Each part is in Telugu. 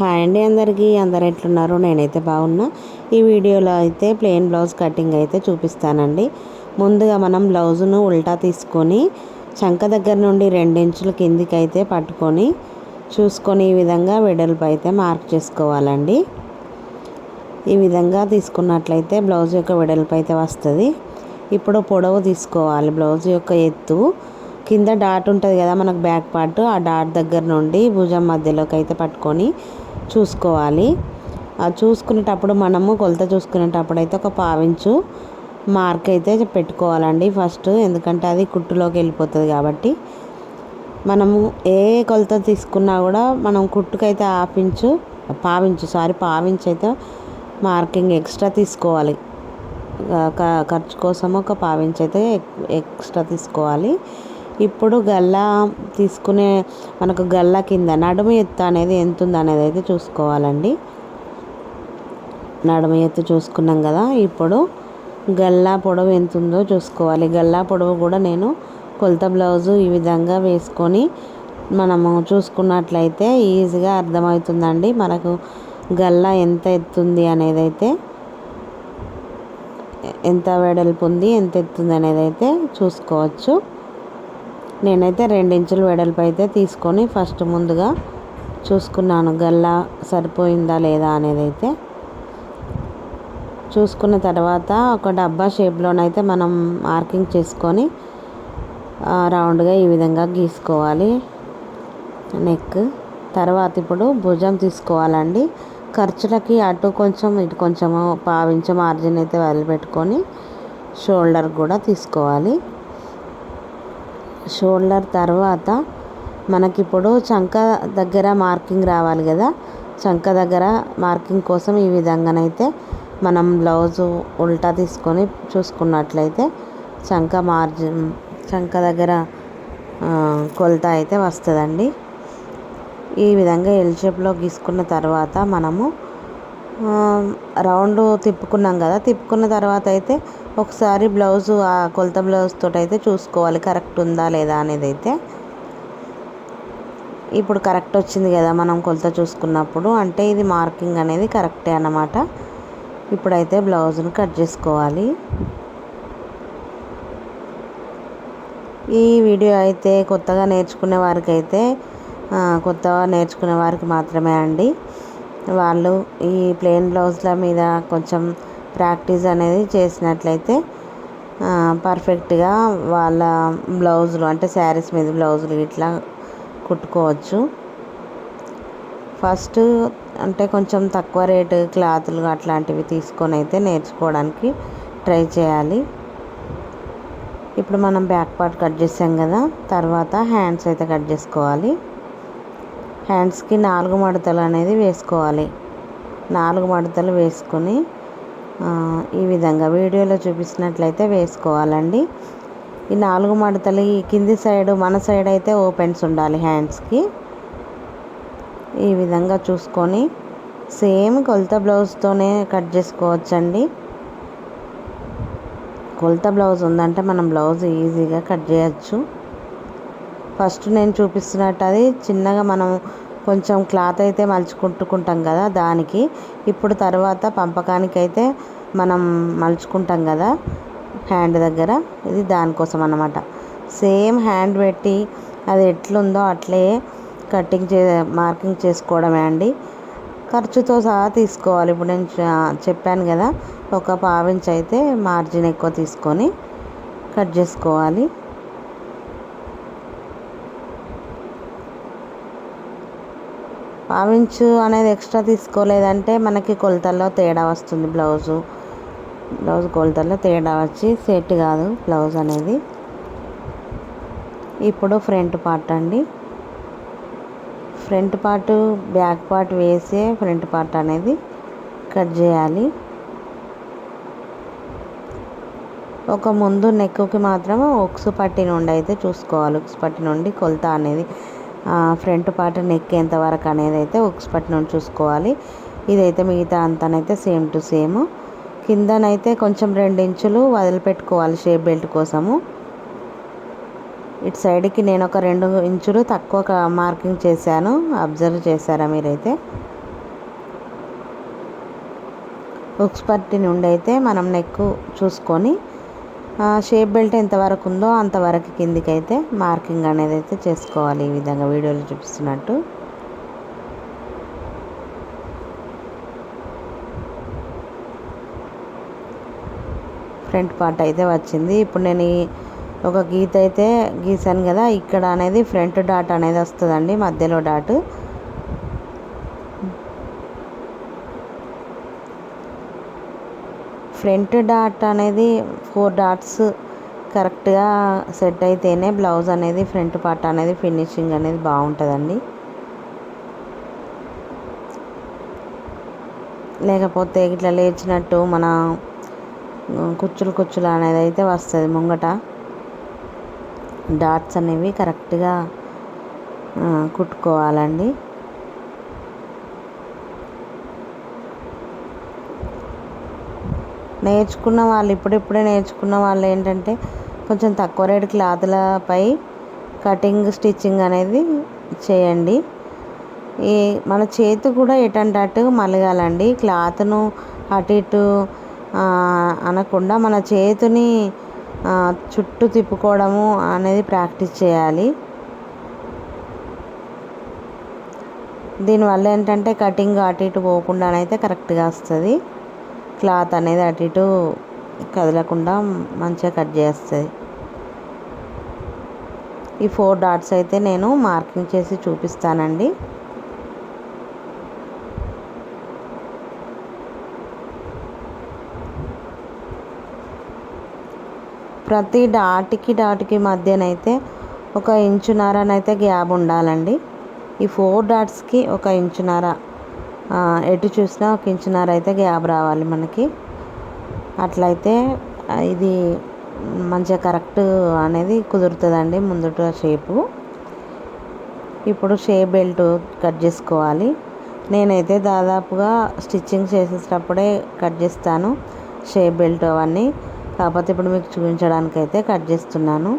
హాయ్ అండి అందరికీ. అందరు ఎట్లున్నారు? నేనైతే బాగున్నా. ఈ వీడియోలో అయితే ప్లెయిన్ బ్లౌజ్ కటింగ్ అయితే చూపిస్తానండి. ముందుగా మనం బ్లౌజును ఉల్టా తీసుకొని చంక దగ్గర నుండి రెండించుల కిందికి అయితే పట్టుకొని చూసుకొని ఈ విధంగా వెడల్పు అయితే మార్క్ చేసుకోవాలండి. ఈ విధంగా తీసుకున్నట్లయితే బ్లౌజ్ యొక్క వెడల్పు అయితే వస్తుంది. ఇప్పుడు పొడవు తీసుకోవాలి. బ్లౌజ్ యొక్క ఎత్తు కింద డాట్ ఉంటుంది కదా మనకు బ్యాక్ పార్ట్ ఆ డాట్ దగ్గర నుండి భుజం మధ్యలోకి అయితే పట్టుకొని చూసుకోవాలి. ఆ చూసుకునేటప్పుడు మనము కొలత చూసుకునేటప్పుడు అయితే ఒక పావించు మార్క్ అయితే పెట్టుకోవాలండి ఫస్ట్ ఎందుకంటే అది కుట్టులోకి వెళ్ళిపోతుంది కాబట్టి. మనము ఏ కొలత తీసుకున్నా కూడా మనం కుట్టుకైతే హాఫ్ ఇంచు పావించు సారీ పావించు అయితే మార్కింగ్ ఎక్స్ట్రా తీసుకోవాలి. ఖర్చు కోసం ఒక పావించు అయితే ఎక్స్ట్రా తీసుకోవాలి. ఇప్పుడు గల్లా తీసుకునే మనకు గల్లా కింద నడుము ఎత్తు అనేది ఎంత ఉందనేది అయితే చూసుకోవాలండి. నడుము ఎత్తు చూసుకున్నాం కదా ఇప్పుడు గల్లా పొడవు ఎంత ఉందో చూసుకోవాలి. గల్లా పొడవు కూడా నేను కొలత బ్లౌజు ఈ విధంగా వేసుకొని మనము చూసుకున్నట్లయితే ఈజీగా అర్థమవుతుందండి మనకు గల్లా ఎంత ఎత్తుంది అనేది అయితే. ఎంత వెడల్పు ఉంది ఎంత ఎత్తుంది అనేది అయితే చూసుకోవచ్చు. నేనైతే రెండించులు వెడల్పు అయితే తీసుకొని ఫస్ట్ ముందుగా చూసుకున్నాను గల్లా సరిపోయిందా లేదా అనేది అయితే చూసుకున్న తర్వాత ఒక డబ్బా షేప్లోనైతే మనం మార్కింగ్ చేసుకొని రౌండ్గా ఈ విధంగా గీసుకోవాలి. నెక్. తర్వాత ఇప్పుడు భుజం తీసుకోవాలండి. ఖర్చులకి అటు కొంచెం ఇటు కొంచెము పావించ మార్జిన్ అయితే వదిలిపెట్టుకొని షోల్డర్ కూడా తీసుకోవాలి. షోల్డర్ తర్వాత మనకిప్పుడు చంక దగ్గర మార్కింగ్ రావాలి కదా. చంక దగ్గర మార్కింగ్ కోసం ఈ విధంగానైతే మనం బ్లౌజు ఉల్టా తీసుకొని చూసుకున్నట్లయితే చంక మార్జిన్ చంక దగ్గర కొలత అయితే వస్తుందండి. ఈ విధంగా ఎల్ షేప్లో గీసుకున్న తర్వాత మనము రౌండ్ తిప్పుకున్నాం కదా. తిప్పుకున్న తర్వాత అయితే ఒకసారి బ్లౌజు ఆ కొలత బ్లౌజ్ తోటి అయితే చూసుకోవాలి. కరెక్ట్ ఉందా లేదా అనేది అయితే. ఇప్పుడు కరెక్ట్ వచ్చింది కదా మనం కొలత చూసుకున్నప్పుడు. అంటే ఇది మార్కింగ్ అనేది కరెక్టే అన్నమాట. ఇప్పుడైతే బ్లౌజ్ను కట్ చేసుకోవాలి. ఈ వీడియో అయితే కొత్తగా నేర్చుకునే వారికి అయితే కొత్తగా నేర్చుకునే వారికి మాత్రమే అండి. వాళ్ళు ఈ ప్లెయిన్ బ్లౌజ్ల మీద కొంచెం ప్రాక్టీస్ అనేది చేసినట్లయితే పర్ఫెక్ట్గా వాళ్ళ బ్లౌజులు అంటే శారీస్ మీద బ్లౌజులు ఇట్లా కుట్టుకోవచ్చు. ఫస్ట్ అంటే కొంచెం తక్కువ రేటు క్లాతులు అట్లాంటివి తీసుకొని అయితే నేర్చుకోవడానికి ట్రై చేయాలి. ఇప్పుడు మనం బ్యాక్ పార్ట్ కట్ చేసాం కదా తర్వాత హ్యాండ్స్ అయితే కట్ చేసుకోవాలి. హ్యాండ్స్కి నాలుగు మడతలు అనేది వేసుకోవాలి. నాలుగు మడతలు వేసుకొని ఈ విధంగా వీడియోలో చూపించినట్లయితే వేసుకోవాలండి. ఈ నాలుగు మడతలు ఈ కింది సైడ్ మన సైడ్ అయితే ఓపెన్స్ ఉండాలి హ్యాండ్స్కి ఈ విధంగా చూసుకొని సేమ్ కొలత బ్లౌజ్తోనే కట్ చేసుకోవచ్చండి. కొలత బ్లౌజ్ ఉందంటే మనం బ్లౌజ్ ఈజీగా కట్ చేయొచ్చు. ఫస్ట్ నేను చూపిస్తున్నట్టు అది చిన్నగా మనం కొంచెం క్లాత్ అయితే మలుచుకుంటుకుంటాం కదా దానికి. ఇప్పుడు తర్వాత పంపకానికి అయితే మనం మలుచుకుంటాం కదా హ్యాండ్ దగ్గర. ఇది దానికోసం అన్నమాట. సేమ్ హ్యాండ్ పెట్టి అది ఎట్లుందో అట్లే కటింగ్ చే మార్కింగ్ చేసుకోవడమే అండి. ఖర్చుతో సహా తీసుకోవాలి. ఇప్పుడు నేను చెప్పాను కదా ఒక పావించి అయితే మార్జిన్ ఎక్కువ తీసుకొని కట్ చేసుకోవాలి. పావించు అనేది ఎక్స్ట్రా తీసుకోలేదంటే మనకి కొలతల్లో తేడా వస్తుంది బ్లౌజు. బ్లౌజ్ కొలతల్లో తేడా వచ్చి సెట్ కాదు బ్లౌజ్ అనేది. ఇప్పుడు ఫ్రంట్ పార్ట్ అండి. ఫ్రంట్ పార్ట్ బ్యాక్ పార్ట్ వేసే ఫ్రంట్ పార్ట్ అనేది కట్ చేయాలి. ఒక ముందు నెక్కుకి మాత్రం ఒక్స్ పట్టి నుండి అయితే చూసుకోవాలి. ఒక్స్ పట్టి నుండి కొలత అనేది ఫ్రంట్ పార్ట్ నెక్ ఎంతవరకు అనేది అయితే ఉక్స్ నుండి చూసుకోవాలి. ఇదైతే మిగతా అంతానైతే సేమ్ టు సేమ్ కిందనైతే కొంచెం రెండు ఇంచులు వదిలిపెట్టుకోవాలి షేప్ బెల్ట్ కోసము. ఇటు సైడ్కి నేను ఒక రెండు ఇంచులు తక్కువ మార్కింగ్ చేశాను. అబ్జర్వ్ చేశారా మీరైతే? ఉక్స్ పట్టి నుండి అయితే మనం నెక్ చూసుకొని షేప్ బెల్ట్ ఎంతవరకు ఉందో అంతవరకు కిందికైతే అయితే మార్కింగ్ అనేది అయితే చేసుకోవాలి ఈ విధంగా వీడియోలో చూపిస్తున్నట్టు. ఫ్రంట్ పార్ట్ అయితే వచ్చింది. ఇప్పుడు నేను ఒక గీత అయితే గీసాను కదా ఇక్కడ అనేది ఫ్రంట్ డాట్ అనేది వస్తుందండి మధ్యలో డాట్. ఫ్రంట్ డాట్ అనేది ఫోర్ డాట్స్ కరెక్ట్గా సెట్ అయితేనే బ్లౌజ్ అనేది ఫ్రంట్ పార్ట్ అనేది ఫినిషింగ్ అనేది బాగుంటుందండి. లేకపోతే ఇట్లా లేచినట్టు మన కుచ్చులు కుచ్చులు అనేది అయితే వస్తుంది ముంగట. డాట్స్ అనేవి కరెక్ట్గా కుట్టుకోవాలండి. నేర్చుకున్న వాళ్ళు ఇప్పుడిప్పుడే నేర్చుకున్న వాళ్ళు ఏంటంటే కొంచెం తక్కువ రేటు క్లాత్లపై కటింగ్ స్టిచ్చింగ్ అనేది చేయండి. ఈ మన చేతి కూడా ఎటంటట్టు మలగాలండి. క్లాత్ను అటు ఇటు అనకుండా మన చేతిని చుట్టూ తిప్పుకోవడము అనేది ప్రాక్టీస్ చేయాలి. దీనివల్ల ఏంటంటే కటింగ్ అటు ఇటు పోకుండానైతే కరెక్ట్గా వస్తుంది. క్లాత్ అనేది అటు ఇటు కదలకుండా మంచిగా కట్ చేస్తుంది. ఈ ఫోర్ డాట్స్ అయితే నేను మార్కింగ్ చేసి చూపిస్తానండి. ప్రతి డాట్కి డాట్కి మధ్యనైతే ఒక ఇంచున్నరనైతే గ్యాప్ ఉండాలండి. ఈ ఫోర్ డాట్స్కి ఒక ఇంచున్నర ఎటు చూసినా ఒక ఇంచున్నర అయితే గ్యాప్ రావాలి మనకి. అట్లయితే ఇది మంచిగా కరెక్ట్ అనేది కుదురుతుందండి ముందుట షేపు. ఇప్పుడు షేప్ బెల్ట్ కట్ చేసుకోవాలి. నేనైతే దాదాపుగా స్టిచ్చింగ్ చేసేటప్పుడే కట్ చేస్తాను షేప్ బెల్ట్ అవన్నీ. కాకపోతే ఇప్పుడు మీకు చూపించడానికి అయితే కట్ చేస్తున్నాను.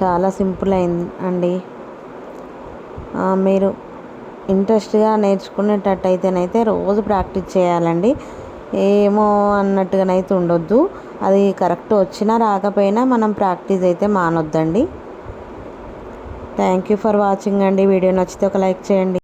చాలా సింపుల్ అయింది అండి మీరు ఇంట్రెస్ట్గా నేర్చుకునేటట్టయితేనైతే రోజు ప్రాక్టీస్ చేయాలండి. ఏమో అన్నట్టుగానైతే ఉండొద్దు. అది కరెక్ట్ వచ్చినా రాకపోయినా మనం ప్రాక్టీస్ అయితే మానొద్దండి. థ్యాంక్ యూ ఫర్ వాచింగ్ అండి. వీడియో నచ్చితే ఒక లైక్ చేయండి.